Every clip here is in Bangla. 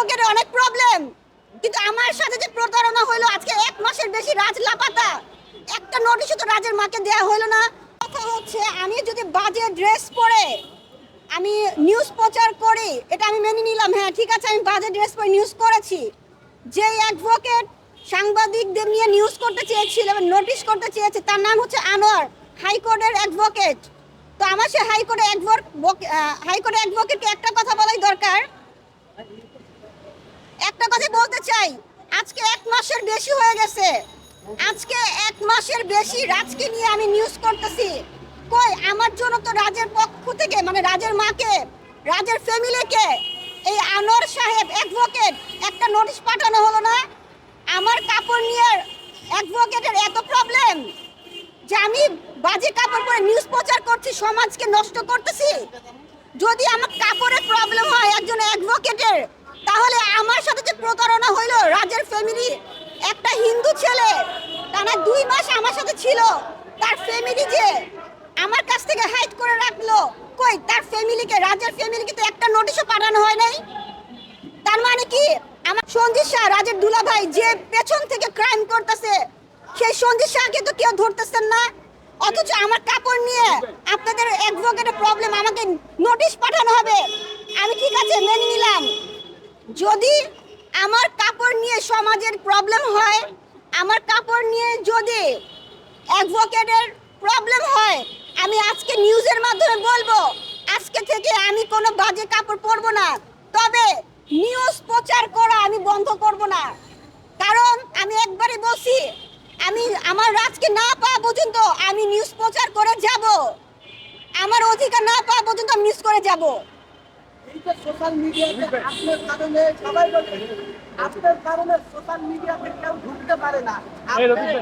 অ্যাডভোকেটের অনেক প্রবলেম কিন্তু আমার সাথে যে প্রতারণা হলো আজকে এক মাসের বেশি রাজ লাপাতা। একটা নোটিশও তো রাজের মাকে দেয়া হলো না। কথা হচ্ছে, আমি যদি বাজে ড্রেস পরে, আমি নিউজ প্রচার করি, এটা আমি মেনে নিলাম। হ্যাঁ ঠিক আছে, আমি বাজে ড্রেস পরে নিউজ করেছি। যে অ্যাডভোকেট সাংবাদিকদের নিয়ে নিউজ করতে চেয়েছিল এবং নোটিশ করতে চেয়েছে, তার নাম হচ্ছে আনোয়ার হাইকোর্টের অ্যাডভোকেট তো আমার সে হাইকোর্টে হাইকোর্টের অ্যাডভোকেটকে একটা কথা বলাই দরকার। একটা কথা বলতে চাই, আজকে এক মাসের বেশি হয়ে গেছে। আজকে এক মাসের বেশি রাজকে নিয়ে আমি নিউজ করতেছি। কই, আমার জন্য তো রাজের পক্ষ থেকে মানে রাজের মাকে, রাজের ফ্যামিলিকে এই আনোয়ার সাহেব অ্যাডভোকেট একটা নোটিশ পাঠানো হলো না? আমার কাপড় নিয়ে অ্যাডভোকেটের এত প্রবলেম যে আমি বাজে কাপড় পরে নিউজ প্রচার করছি, সমাজকে নষ্ট করতেছি? যদি আমার কাপড়ের প্রবলেম হয় একজন অ্যাডভোকেটের তাহলে আমার সাথে যে প্রতারণা হইল রাজের ফ্যামিলি একটা হিন্দু ছেলে, টানা দুই মাস আমার সাথে ছিল, তার ফ্যামিলি যে আমার কাছ থেকে হাইড করে রাখল। কই, তার ফ্যামিলিকে রাজের ফ্যামিলিকে তো একটা নোটিশও পাঠানো হয় নাই। তার মানে কি? আমার সঞ্জিত শাহ, রাজের দুলা ভাই যে পেছন থেকে ক্রাইম করতেছে, সেই সঞ্জিত শাহকে তো কেউ ধরতেছেন না। অথচ আমার কাপড় নিয়ে আপনাদের অ্যাডভোকেটের প্রবলেম আমাকে নোটিশ পাঠানো হবে। আমি ঠিক আছে, মেনে নিলাম। যদি আমার কাপড় নিয়ে সমাজের প্রবলেম হয়, আমার কাপড় নিয়ে যদি অ্যাডভোকেটের প্রবলেম হয়, আমি আজকে নিউজের মাধ্যমে বলব, আজকে থেকে আমি কোনো বাজে কাপড় পরবো না। তবে নিউজ প্রচার করা আমি বন্ধ করব না। কারণ আমি একবারই বসি আমি আমার রাজকে না পাওয়া পর্যন্ত আমি নিউজ প্রচার করে যাব। আমার অধিকার না পাওয়া পর্যন্ত নিউজ করে যাব। এই যে সোশ্যাল মিডিয়াতে আপনার কারণে সবাই বলে আপনার কারণে সোশ্যাল মিডিয়াতে কেউ ঢুকতে পারে না। বলবেন?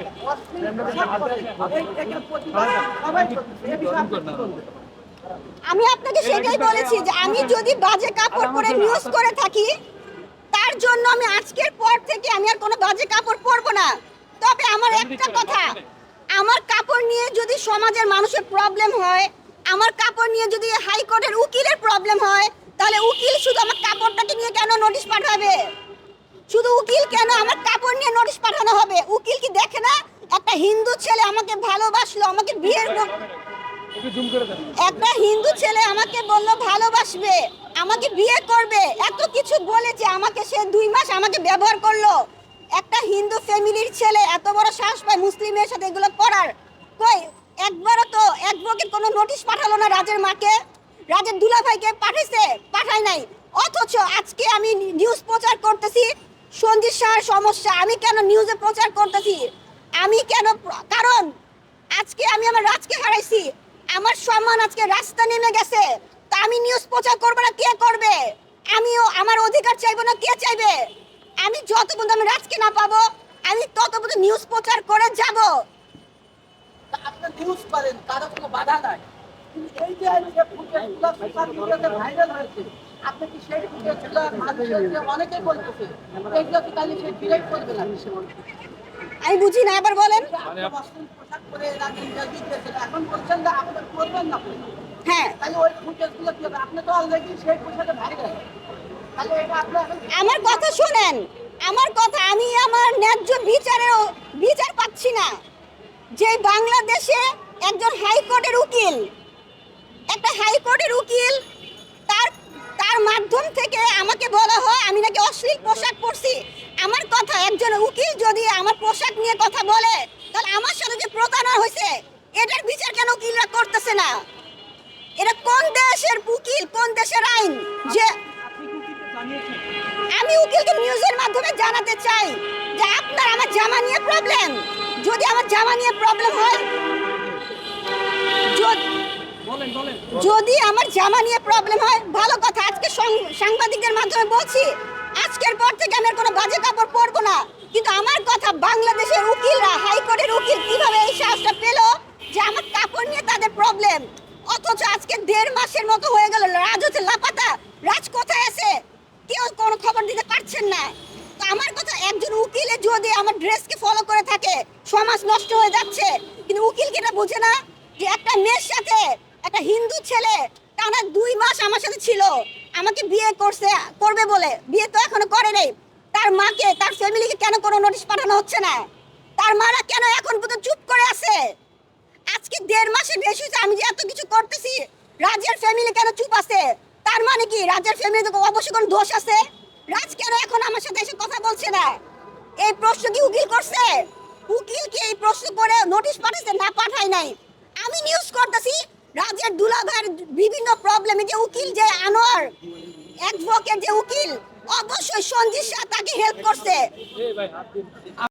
আমি আপনাকে সেটাই বলেছি যে আমি যদি বাজে কাপড় পরে নিউজ করে থাকি তার জন্য আমি আজকের পর থেকে আমি আর কোনো বাজে কাপড় পরবো না। তবে আমার একটা কথা আমার কাপড় নিয়ে যদি সমাজের মানুষের প্রবলেম হয় আমার কাপড় নিয়ে যদি হাইকোর্টের উকিলের প্রবলেম হয় তাহলে উকিল শুধু আমার কাপড়টাকে নিয়ে কেন নোটিশ পাঠাবে? শুধু উকিল কেন আমার কাপড় নিয়ে নোটিশ পাঠানো হবে? উকিল কি দেখে না? একটা হিন্দু ছেলে আমাকে ভালোবাসলো আমাকে বিয়ের একটু হিন্দু ছেলে আমাকে বলল ভালোবাসবে আমাকে বিয়ে করবে। এত কিছু বলেছে আমাকে সে দুই মাস আমাকে ব্যবহার করল। একটা হিন্দু ফ্যামিলির ছেলে এত বড় সাহস পায় মুসলিমের সাথে এগুলো করার। কই একবারও তো অ্যাডভোকেট কোনো নোটিশ পাঠালো না রাজের মাকে? রাজের দুলাভাইকে পাঠাইছে পাঠাই নাই। অথচ আজকে আমি নিউজ প্রচার করতেছি, সঞ্জিত শাহর সমস্যা, আমি কেন নিউজে প্রচার করতেছি? আমি কেন কারণ আজকে আমি আমার রাজকে হারাইছি, আমার সম্মান আজকে রাস্তা নেমে গেছে, তা আমি নিউজ প্রচার করব না, কে করবে? আমিও আমার অধিকার চাইব না, কে চাইবে? আমি যত পর্যন্ত আমি রাজকে না পাবো, আমি তত পর্যন্ত নিউজ প্রচার করে যাব। তা আপনি নিউজ করেন কারও কোনো বাধা নাই। এই যে এই ফুটেজগুলো সোশ্যাল মিডিয়াতে ভাইরাল হয়েছে আপনি কি সেই ফুটেজগুলো মানুষের যে বলতেছে এইগুলো কি তাহলে সে ডিলেট করবে না? আমি বুঝি না আবার বলেন। পোশাক পরে এখন বলছেন করবেন না হ্যাঁ। তাহলে ওই ফুটেজগুলো কি হবে? আপনি তো অলরেডি সেই পোশাকে ভাইরাল তাহলে এটা আপনি আমার কথা শুনেন আমার কথা আমি আমার ন্যায্য বিচারেও বিচার পাচ্ছি না যে বাংলাদেশে একজন হাইকোর্টের উকিল একটা হাইকোর্টের উকিল। তার তার মাধ্যম থেকে আমাকে বলা হয় আমি নাকি অশ্লীল পোশাক পরছি। আমার কথা একজন উকিল যদি আমার পোশাক নিয়ে কথা বলে, তাহলে আমার সাথে যে প্রতারণা হয়েছে, এটার বিচার কেন উকিলরা করতেছে না? এটা কোন দেশের উকিল, কোন দেশের আইন? যে আমি উকিলকে নিউজের মাধ্যমে জানাতে চাই যে আপনার আমার জামা নিয়ে প্রবলেম যদি আমার জামা নিয়ে প্রবলেম হয়, যদি- যদি আমার জামা নিয়ে প্রবলেম হয়, ভালো কথা, আজকে সাংবাদিকদের মাধ্যমে বলছি, আজকের পর থেকে আমি কোনো বাজে কাপড় পরবো না। কিন্তু আমার কথা বাংলাদেশের উকিলরা, হাইকোর্টের উকিল কীভাবে এই সাহসটা পেল যে আমার কাপড় নিয়ে তাদের প্রবলেম অথচ আজকে দেড় মাসের মতো হয়ে গেল, রাজ হচ্ছে লাপাতা, রাজ কোথায় আছে? কেউ কোনো খবর দিতে পারছেন না। তো আমার কথা, একজন উকিলে যদি আমার ড্রেসকে ফলো করে থাকে, সমাজ নষ্ট হয়ে যাচ্ছে, কিন্তু উকিল কি এটা বোঝে না যে একটা মেয়ের সাথে একটা হিন্দু ছেলে, টানা দুই মাস আমার সাথে ছিল। আমাকে বিয়ে করছে, করবে বলে। বিয়ে তো এখনও করে নেই। তার মাকে, তার ফ্যামিলিকে কেন কোনো নোটিশ পাঠানো হচ্ছে না? তার মারা কেন এখন পর্যন্ত চুপ করে আছে? আজকে দেড় মাসের বেশি হয়েছে, আমি যে এত কিছু করতেছি, রাজের ফ্যামিলি কেন চুপ আছে? তার মানে কি? রাজের ফ্যামিলি অবশ্যই কোনো দোষ আছে? রাজ কেন এখন আমার সাথে এসে কথা বলছে না? এই প্রশ্ন কি উকিল করছে? উকিল কি এই প্রশ্ন করে নোটিশ পাঠাইছে? না, পাঠায় নাই। আমি নিউজ রাজের দুলাভাইয়ের বিভিন্ন প্রবলেমে যে উকিল যে আনোয়ার অ্যাডভোকেট যে উকিল, অবশ্যই সঞ্জিত তাকে হেল্প করছে।